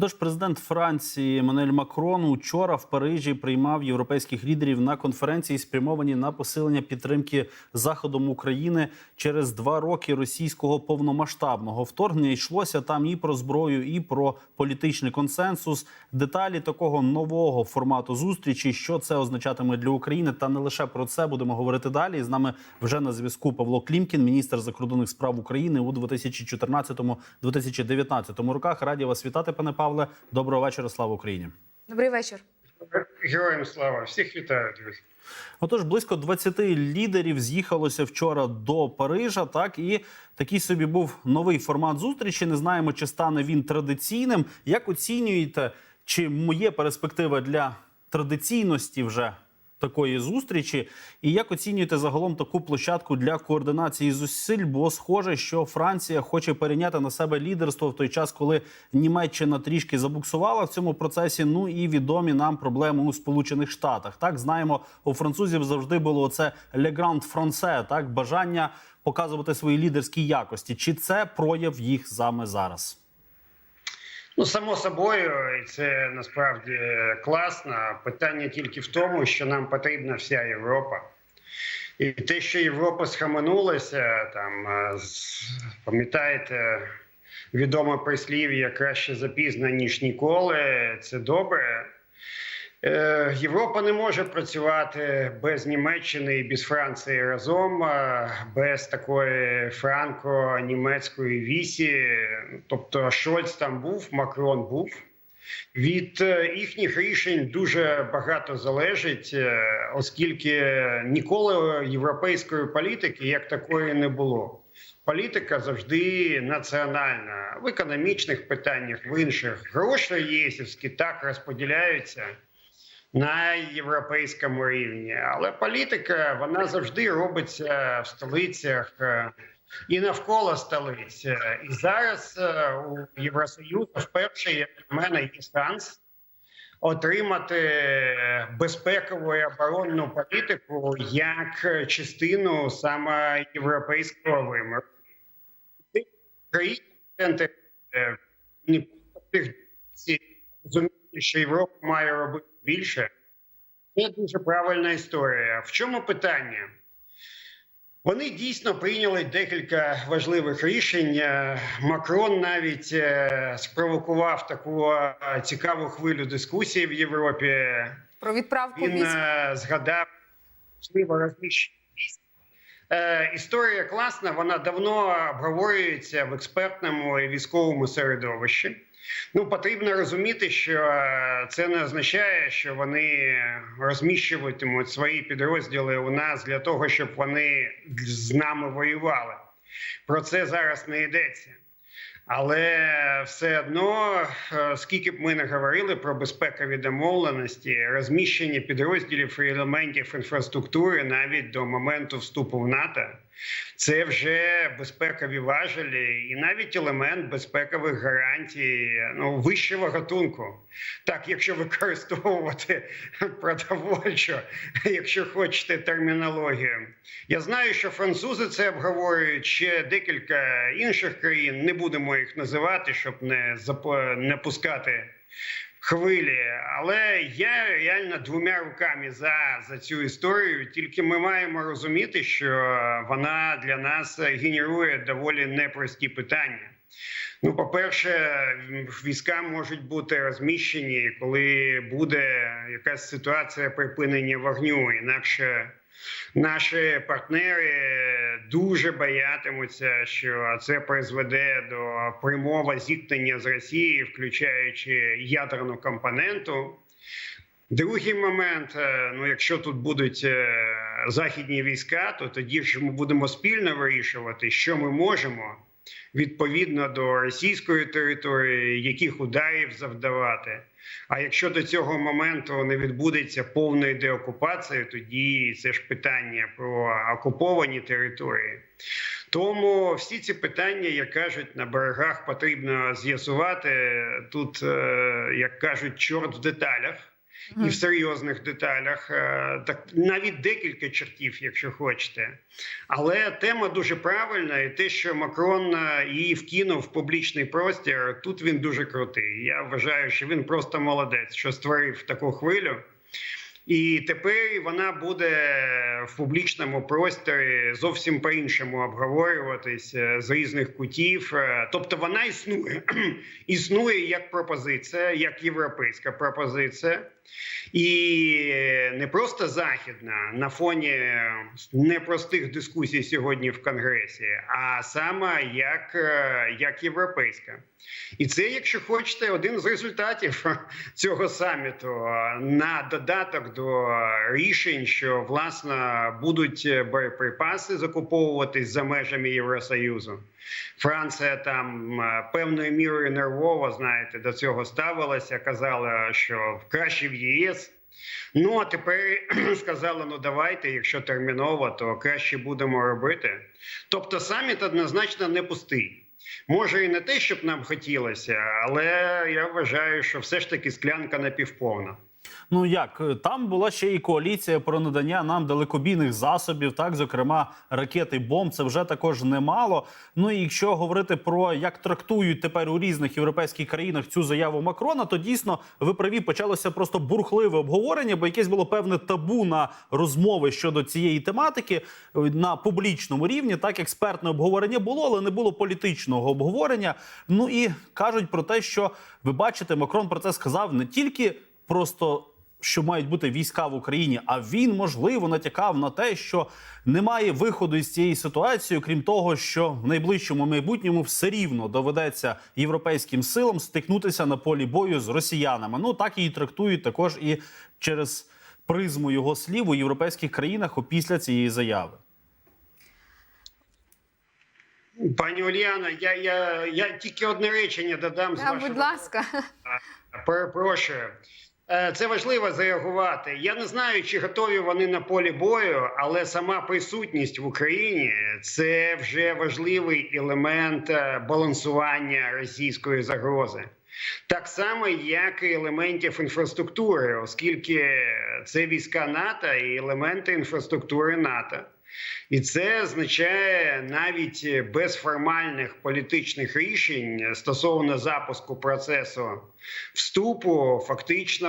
Тож президент Франції Еммануель Макрон учора в Парижі приймав європейських лідерів на конференції, спрямовані на посилення підтримки заходом України через два роки російського повномасштабного вторгнення. Йшлося там і про зброю, і про політичний консенсус. Деталі такого нового формату зустрічі, що це означатиме для України, та не лише про це будемо говорити далі. З нами вже на зв'язку Павло Клімкін, міністр закордонних справ України у 2014-2019 роках. Раді вас вітати, пане Павле. Доброго вечора. Слава Україні. Добрий вечір. Героям слава! Всіх вітаю, друзі. Отож, близько 20 лідерів з'їхалося вчора до Парижа. Так і такий собі був новий формат зустрічі. Не знаємо, чи стане він традиційним. Як оцінюєте, чи є перспектива для традиційності вже такої зустрічі? І як оцінюєте загалом таку площадку для координації зусиль? Бо схоже, що Франція хоче перейняти на себе лідерство в той час, коли Німеччина трішки забуксувала в цьому процесі. Ну і відомі нам проблеми у Сполучених Штатах. Так знаємо, у французів завжди було це «le grand français», так бажання показувати свої лідерські якості. Чи це прояв їх саме зараз? Ну, само собою, і це насправді класно. Питання тільки в тому, що нам потрібна вся Європа. І те, що Європа схаменулася, там е, пам'ятаєте відоме прислів'я краще запізно, ніж ніколи. Це добре. Е, Європа не може працювати без Німеччини і без Франції разом, без такої франко-німецької вісі. Тобто Шольц там був, Макрон був. Від е, їхніх рішень дуже багато залежить, е, оскільки ніколи європейської політики як такої не було. Політика завжди національна в економічних питаннях, в інших гроші єсівські так розподіляються на європейському рівні. Але політика вона завжди робиться в столицях е, і навколо столиць. Е, І зараз е, у Євросоюзу вперше, як на мене, є шанс отримати безпекову і оборонну політику як частину саме європейського виміру. Країни е, розуміють, що Європа має робити більше. Це дуже правильна історія. В чому питання? Вони дійсно прийняли декілька важливих рішень. Е, Макрон навіть е, спровокував таку е, цікаву хвилю дискусії в Європі. Про відправку Він військ. згадав можливо розміщення. Історія класна, вона давно обговорюється в експертному і військовому середовищі. Ну, потрібно розуміти, що е, це не означає, що вони розміщуватимуть свої підрозділи у нас для того, щоб вони з нами воювали. Про це зараз не йдеться. Але все одно, е, скільки б ми не говорили про безпекові домовленості, розміщення підрозділів і елементів інфраструктури навіть до моменту вступу в НАТО, це вже безпекові важелі, і навіть елемент безпекових гарантій ну, вищого гатунку. Так, якщо використовувати продовольчо, якщо хочете термінологію. Я знаю, що французи це обговорюють ще декілька інших країн. Не будемо їх називати, щоб не не пускати хвилі. Але я реально двома руками за, за цю історію. Тільки ми маємо розуміти, що вона для нас генерує доволі непрості питання. Ну, по-перше, війська можуть бути розміщені, коли буде якась ситуація припинення вогню. Інакше наші партнери дуже боятимуться, що це призведе до прямого зіткнення з Росією, включаючи ядерну компоненту. Другий момент: е, ну, якщо тут будуть е, західні війська, то тоді ж ми будемо спільно вирішувати, що ми можемо відповідно до російської території, яких ударів завдавати. А якщо до цього моменту не відбудеться повної деокупації, тоді це ж питання про окуповані території. Тому всі ці питання, як кажуть, на берегах потрібно з'ясувати. Тут, е, як кажуть, чорт в деталях. І в серйозних деталях, е, так навіть декілька чертів, якщо хочете. Але тема дуже правильна, і те, що Макрон е, її вкинув в публічний простір, тут він дуже крутий. Я вважаю, що він просто молодець, що створив таку хвилю. І тепер вона буде в публічному просторі зовсім по-іншому обговорюватись е, з різних кутів. Тобто вона існує, існує як пропозиція, як європейська пропозиція, і не просто західна на фоні непростих дискусій сьогодні в Конгресі, а саме як, е, як європейська. І це, якщо хочете, один з результатів цього саміту е, на додаток до рішень, що власне будуть боєприпаси закуповуватись за межами Євросоюзу. Франція там е, певною мірою нервово знаєте до цього ставилася, казала, що краще в ЄС. Ну а тепер сказала: ну давайте, якщо терміново, то краще будемо робити. Тобто, саміт однозначно не пустий. Може і не те, щоб нам хотілося, але я вважаю, що все ж таки склянка напівповна. Ну як е, там була ще і коаліція про надання нам далекобійних засобів, так зокрема ракети бомб. Це вже також немало. Ну і якщо говорити про як трактують тепер у різних європейських країнах цю заяву Макрона, то дійсно ви праві почалося просто бурхливе обговорення, бо якесь було певне табу на розмови щодо цієї тематики е, на публічному рівні. Так експертне обговорення було, але не було політичного обговорення. Ну і кажуть про те, що ви бачите, Макрон про це сказав не тільки просто що мають бути війська в Україні, а він можливо натякав на те, що немає виходу із цієї ситуації, крім того, що в найближчому майбутньому все рівно доведеться європейським силам стикнутися на полі бою з росіянами. Ну так її трактують також і через призму його слів у європейських країнах опісля цієї заяви. Пані Ульяна, я, я, я тільки одне речення додам з Да, вашого будь ласка. Перепрошую. Е, Це важливо зареагувати. Я не знаю, чи готові вони на полі бою, але сама присутність в Україні це вже важливий елемент е, балансування російської загрози. Так само, як і елементів інфраструктури, оскільки це війська НАТО і елементи інфраструктури НАТО. І це означає навіть без формальних політичних рішень стосовно запуску процесу вступу, фактично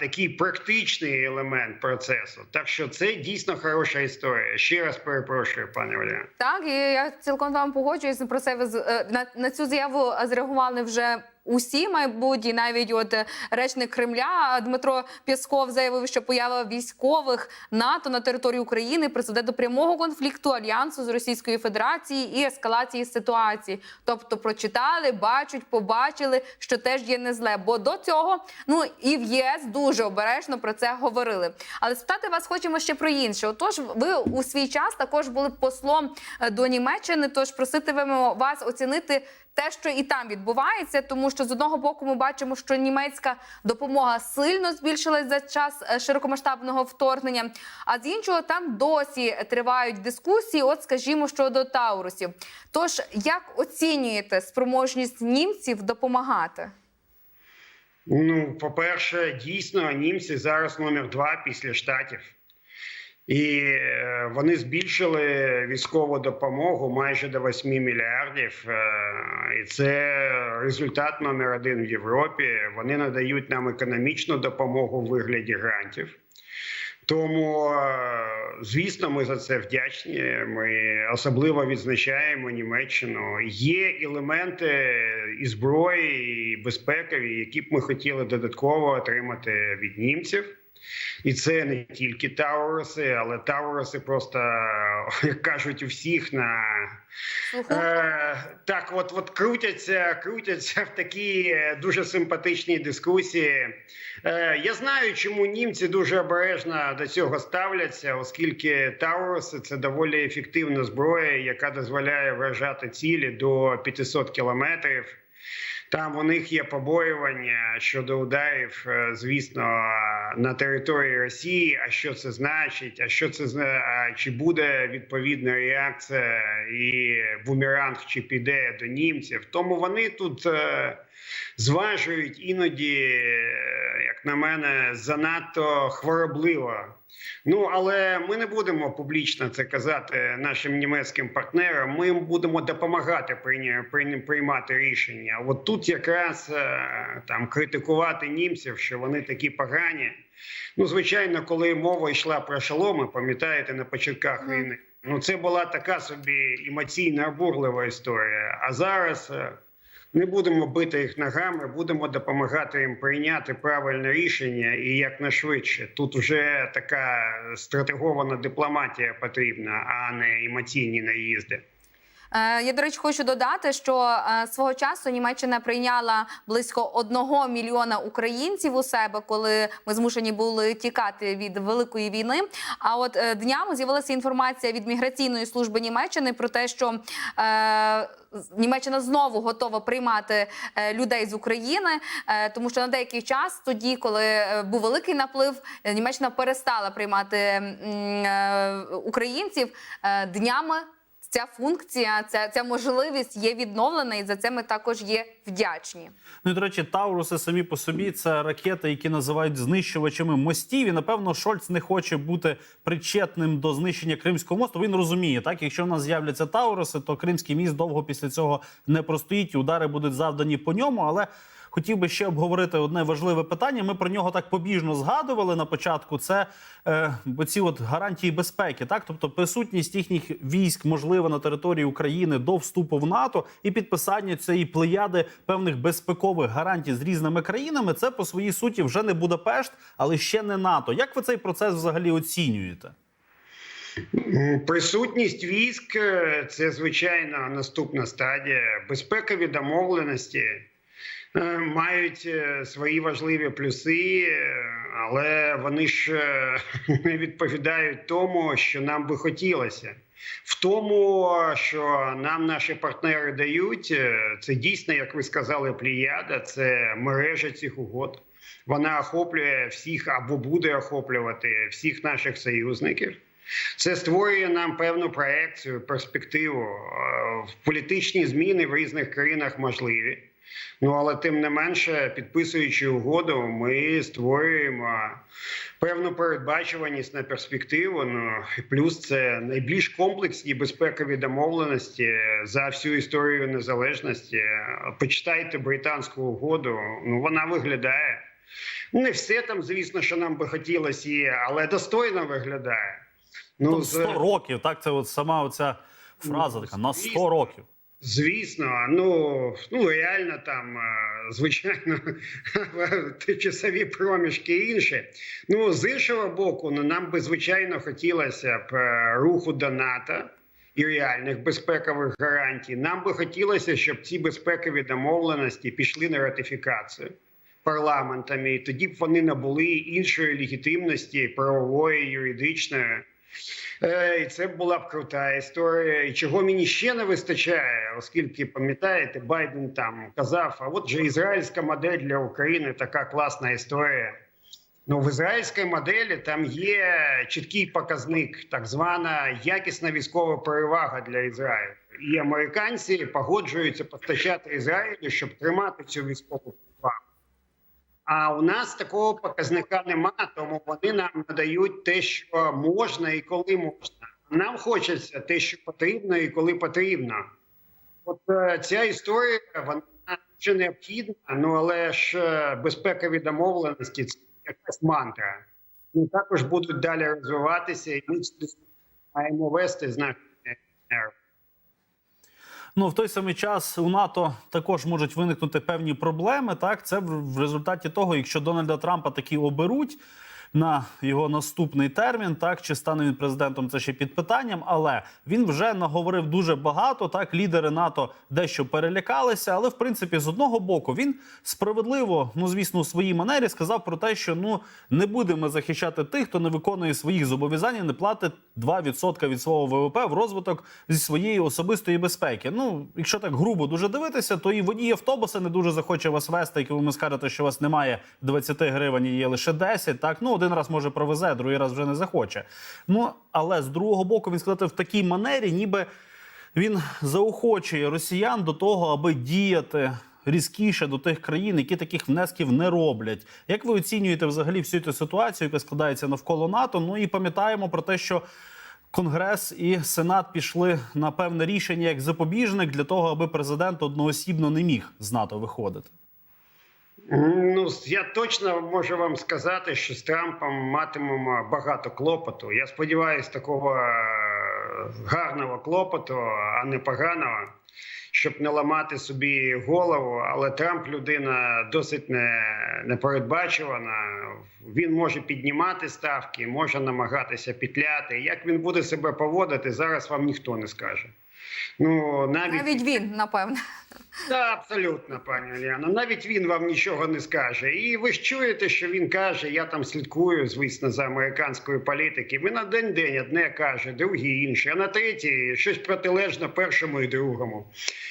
такий практичний елемент процесу. Так що це дійсно хороша історія. Ще раз перепрошую, пане Оля. Так, і я цілком з вами погоджуюся про це. е, На, на цю заяву зреагували вже. Усі, мабуть, і навіть от е, речник Кремля Дмитро Пєсков заявив, що поява військових НАТО на території України призведе до прямого конфлікту альянсу з Російською Федерацією і ескалації ситуації. Тобто, прочитали, бачать, побачили, що теж є не зле. Бо до цього ну і в ЄС дуже обережно про це говорили. Але спитати вас хочемо ще про інше. Отож, ви у свій час також були послом е, до Німеччини. Тож проситимемо вас оцінити те, що і там відбувається, тому що з одного боку ми бачимо, що німецька допомога сильно збільшилась за час е, широкомасштабного вторгнення. А з іншого там досі тривають дискусії. От, скажімо, щодо Таурусів. Тож, як оцінюєте спроможність німців допомагати? Ну, по-перше, дійсно, німці зараз номер два після штатів. І е, вони збільшили військову допомогу майже до 8 мільярдів. Е, І це результат номер один в Європі. Вони надають нам економічну допомогу в вигляді грантів. Тому, е, звісно, ми за це вдячні. Ми особливо відзначаємо Німеччину. Є елементи і зброї, і безпекові, які б ми хотіли додатково отримати від німців. І це не тільки Тауруси, але Тауруси просто, як кажуть, у всіх на? Е, так, от, от крутяться, крутяться в такій е, дуже симпатичній дискусії. Е, я знаю, чому німці дуже обережно до цього ставляться, оскільки Тауруси це доволі ефективна зброя, яка дозволяє вражати цілі до 500 кілометрів. Там у них є побоювання щодо ударів, е, звісно, на території Росії. А що це значить? А що це чи буде відповідна реакція і бумеранг чи піде до німців? Тому вони тут е, зважують іноді, е, як на мене, занадто хвороблива. Ну але ми не будемо публічно це казати нашим німецьким партнерам. Ми їм будемо допомагати приймати рішення. От тут якраз е, там критикувати німців, що вони такі погані. Ну, звичайно, коли мова йшла про шоломи, пам'ятаєте, на початках війни. Ну, це була така собі емоційна обурлива історія. А зараз е, не будемо бити їх ногами, будемо допомагати їм прийняти правильне рішення і якнайшвидше. Тут вже така стратегована дипломатія потрібна, а не емоційні наїзди. Е, Я, до речі, хочу додати, що е, свого часу Німеччина прийняла близько одного мільйона українців у себе, коли ми змушені були тікати від великої війни. А от е, днями з'явилася інформація від міграційної служби Німеччини про те, що Німеччина знову готова приймати людей з України, тому що на деякий час, тоді, коли був великий наплив, Німеччина перестала приймати українців днями. Ця функція, ця, ця можливість є відновлена, і за це ми також є вдячні. Ну і до речі, Тауруси самі по собі це ракети, які називають знищувачами мостів. І напевно Шольц не хоче бути причетним до знищення Кримського мосту. Він розуміє, так якщо в нас з'являться Тауруси, то Кримський міст довго після цього не простоїть. Удари будуть завдані по ньому. Але хотів би ще обговорити одне важливе питання. Ми про нього так побіжно згадували на початку. Це е, оці от гарантії безпеки, так тобто присутність їхніх військ можлива на території України до вступу в НАТО і підписання цієї плеяди певних безпекових гарантій з різними країнами. Це по своїй суті вже не Будапешт, але ще не НАТО. Як ви цей процес взагалі оцінюєте? Присутність військ е, це звичайно наступна стадія. Безпекові домовленості мають е, свої важливі плюси, е, але вони ж е, не відповідають тому, що нам би хотілося. В тому, що нам наші партнери дають, е, це дійсно, як ви сказали, пліяда, це мережа цих угод. Вона охоплює всіх або буде охоплювати всіх наших союзників. Це створює нам певну проекцію, перспективу. Е, Політичні зміни в різних країнах можливі. Ну але тим не менше, підписуючи угоду, ми створюємо певну передбачуваність на перспективу. Ну і плюс це найбільш комплексні безпекові домовленості за всю історію незалежності. Почитайте британську угоду. Ну вона виглядає. Не все там, звісно, що нам би хотілося, є, але достойно виглядає. Ну, з- 100 років, так це от сама оця фраза така на 100 років. Звісно, ну ну реально там, звичайно, часові проміжки інші. Ну з іншого боку, ну нам би звичайно хотілося б е, руху до НАТО і реальних безпекових гарантій. Нам би хотілося, щоб ці безпекові домовленості пішли на ратифікацію парламентами, і тоді б вони набули іншої легітимності правової, юридичної. Е, І це була б крута історія. І чого мені ще не вистачає, оскільки пам'ятаєте, Байден там казав: а от же ізраїльська модель для України така класна історія. Ну, в ізраїльській моделі там є чіткий показник, так звана якісна військова перевага для Ізраїлю. І американці погоджуються постачати Ізраїлю, щоб тримати цю військову. А у нас такого показника нема, тому вони нам надають те, що можна і коли можна. Нам хочеться те, що потрібно, і коли потрібно. От е, ця історія вона ще необхідна, ну але ж е, безпекові домовленості це якась мантра. Вони також будуть далі розвиватися, і ми маємо вести з нашими партнерами. Ну в той самий час у НАТО також можуть виникнути певні проблеми. Так, це в результаті того, якщо Дональда Трампа таки оберуть на його наступний термін, так чи стане він президентом, це ще під питанням. Але він вже наговорив дуже багато. Так, лідери НАТО дещо перелякалися. Але в принципі, з одного боку, він справедливо, ну звісно, у своїй манері сказав про те, що ну не будемо захищати тих, хто не виконує своїх зобов'язань, і не платить 2% від свого ВВП в розвиток зі своєї особистої безпеки. Ну, якщо так грубо дуже дивитися, то і водій автобуса не дуже захоче вас вести, коли ви скажете, що у вас немає 20 гривень, і є лише 10. Так, ну один раз може провезе, другий раз вже не захоче. Ну але з другого боку, він сказати в такій манері, ніби. Він заохочує росіян до того, аби діяти різкіше до тих країн, які таких внесків не роблять. Як ви оцінюєте взагалі всю цю ситуацію, яка складається навколо НАТО? Ну і пам'ятаємо про те, що Конгрес і Сенат пішли на певне рішення як запобіжник для того, аби президент одноосібно не міг з НАТО виходити. Ну, я точно можу вам сказати, що з Трампом матимемо багато клопоту. Я сподіваюся, такого е, гарного клопоту, а не поганого, щоб не ламати собі голову. Але Трамп людина досить не, непередбачувана. Він може піднімати ставки, може намагатися петляти. Як він буде себе поводити, зараз вам ніхто не скаже. Ну навіть Навіть він, напевне. та абсолютно, пані Оліана. Навіть він вам нічого не скаже. І ви ж чуєте, що він каже: я там слідкую, звісно, за американською політики. Він на день день одне каже, друге інше, а на третій щось протилежне першому і другому.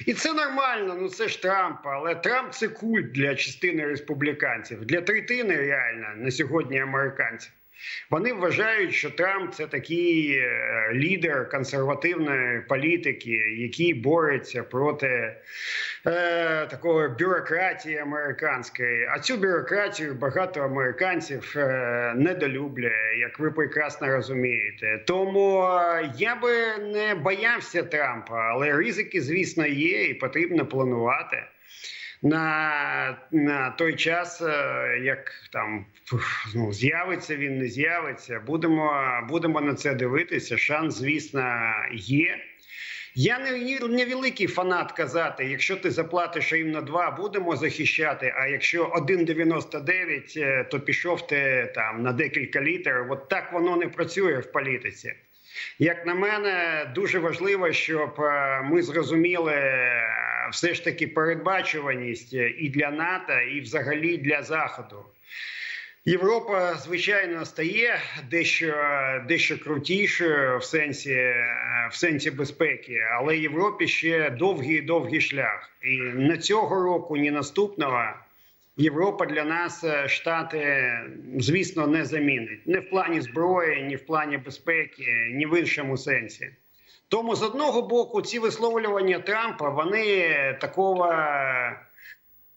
І це нормально. Ну це ж Трамп. Але Трамп це культ для частини республіканців, для третини реально на сьогодні американців. Вони вважають, що Трамп це такий е, лідер консервативної політики, який бореться проти е, такої бюрократії американської. А цю бюрократію багато американців е, недолюблює, як ви прекрасно розумієте. Тому е, я би не боявся Трампа, але ризики, звісно, є, і потрібно планувати на, на той час, е, як там ну, з'явиться він, не з'явиться. Будемо, будемо на це дивитися. Шанс, звісно, є. Я не, не великий фанат казати, якщо ти заплатиш рівно 2, будемо захищати. А якщо 1,99, е, то пішов ти там на декілька літрів. От так воно не працює в політиці. Як на мене, дуже важливо, щоб е, ми зрозуміли е, все ж таки передбачуваність е, і для НАТО, і взагалі для Заходу. Європа, звичайно, стає дещо дещо крутішою в сенсі в сенсі безпеки, але Європі ще довгий довгий шлях. І не цього року, ні наступного Європа для нас е, штати, звісно, не замінить не в плані зброї, ні в плані безпеки, ні в іншому сенсі. Тому з одного боку, ці висловлювання Трампа вони такого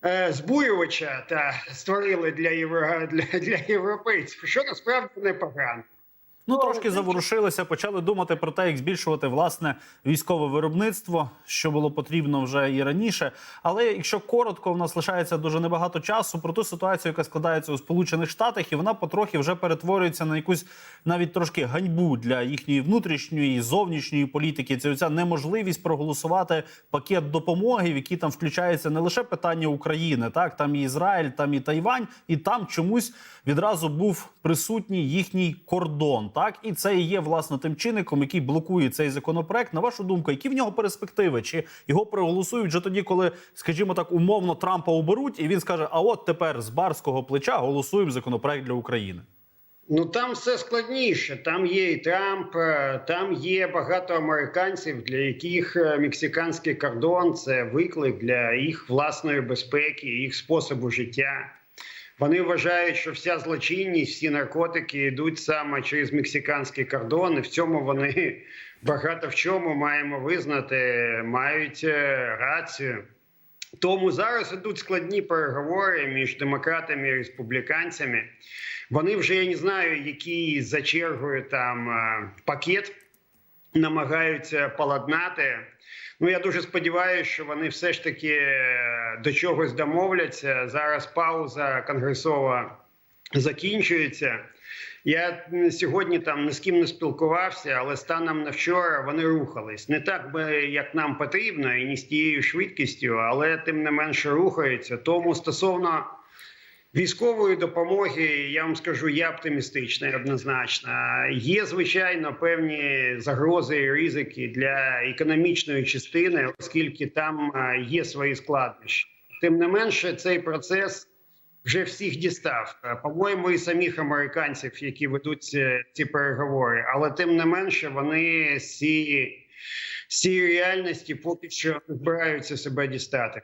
е, збурювача та створили для євро для, для європейців, що насправді непогано. Ну, трошки заворушилися, почали думати про те, як збільшувати власне військове виробництво, що було потрібно вже і раніше. Але якщо коротко, в нас лишається дуже небагато часу про ту ситуацію, яка складається у Сполучених Штатах, і вона потрохи вже перетворюється на якусь навіть трошки ганьбу для їхньої внутрішньої і зовнішньої політики. Це оця неможливість проголосувати пакет допомоги, в який там включається не лише питання України, так там і Ізраїль, там і Тайвань, і там чомусь відразу був присутній їхній кордон. Так і це є власне тим чинником, який блокує цей законопроект. На вашу думку, які в нього перспективи? Чи його проголосують вже тоді, коли, скажімо так, умовно Трампа оберуть, і він скаже: А от тепер з барського плеча голосуємо законопроект для України. Ну там все складніше. Там є і Трамп, е, там є багато американців, для яких е, мексиканський кордон це виклик для їх власної безпеки, їх способу життя. Вони вважають, що вся злочинність, всі наркотики йдуть саме через мексиканський кордон, і в цьому вони багато в чому маємо визнати, мають е, рацію. Тому зараз ідуть складні переговори між демократами і республіканцями. Вони вже я не знаю, який за чергою там е, пакет намагаються поладнати. Ну я дуже сподіваюся, що вони все ж таки е, до чогось домовляться. Зараз пауза конгресова закінчується. Я сьогодні там ні з ким не спілкувався, але станом на вчора вони рухались не так би як нам потрібно, і не з тією швидкістю, але тим не менше рухаються. Тому стосовно військової допомоги, я вам скажу, я оптимістичний однозначно. Є звичайно певні загрози і ризики для економічної частини, оскільки там е, є свої складнощі. Тим не менше, цей процес вже всіх дістав. Е, По-моєму, і самих американців, які ведуть ці, ці переговори, але тим не менше вони з цієї, реальності поки що збираються себе дістати.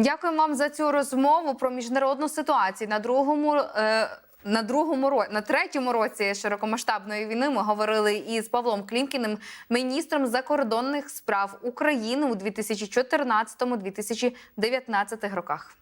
Дякую вам за цю розмову про міжнародну ситуацію на другому. Е... на другому році, на третьому році широкомасштабної війни ми говорили із Павлом Клімкіним, міністром закордонних справ України у 2014-2019 роках.